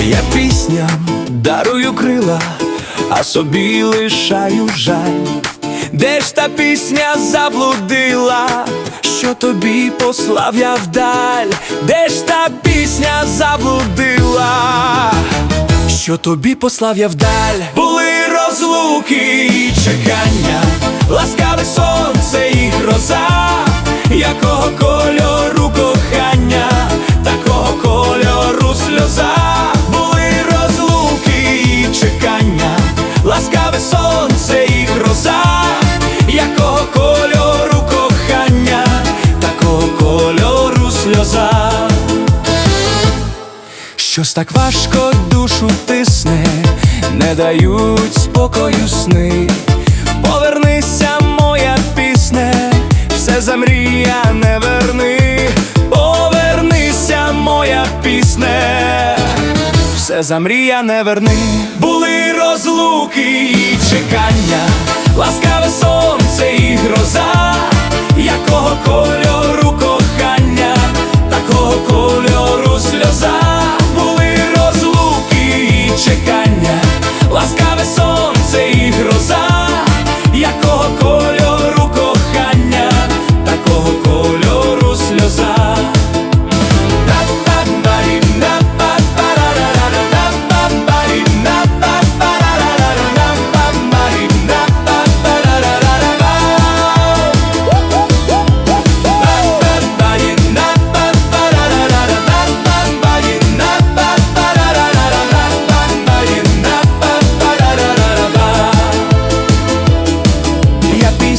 Я пісням дарую крила, а собі лишаю жаль. Де ж та пісня заблудила, що тобі послав я вдаль, де ж та пісня заблудила, що тобі послав я вдаль, були розлуки і чекання, ласкаве сонце і гроза, якого кольору сльоза. Щось так важко душу тисне, не дають спокою сни. Повернися, моя пісне, все замрія не верни. Повернися, моя пісне, все замрія не верни. Були розлуки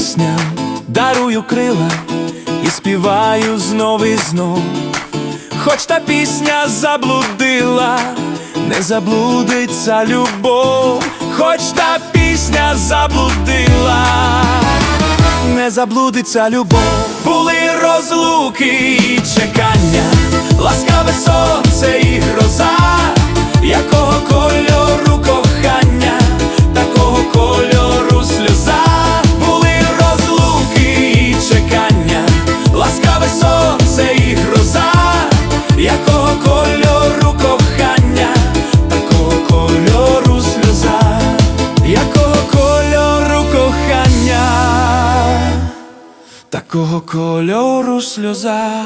Я пісням. Дарую крила і співаю знов і знов. Хоч та пісня заблудила, не заблудиться любов, хоч та пісня заблудила, не заблудиться любов, були розлуки і чекання, ласкаве сонце і гроза, такого кольору сльоза.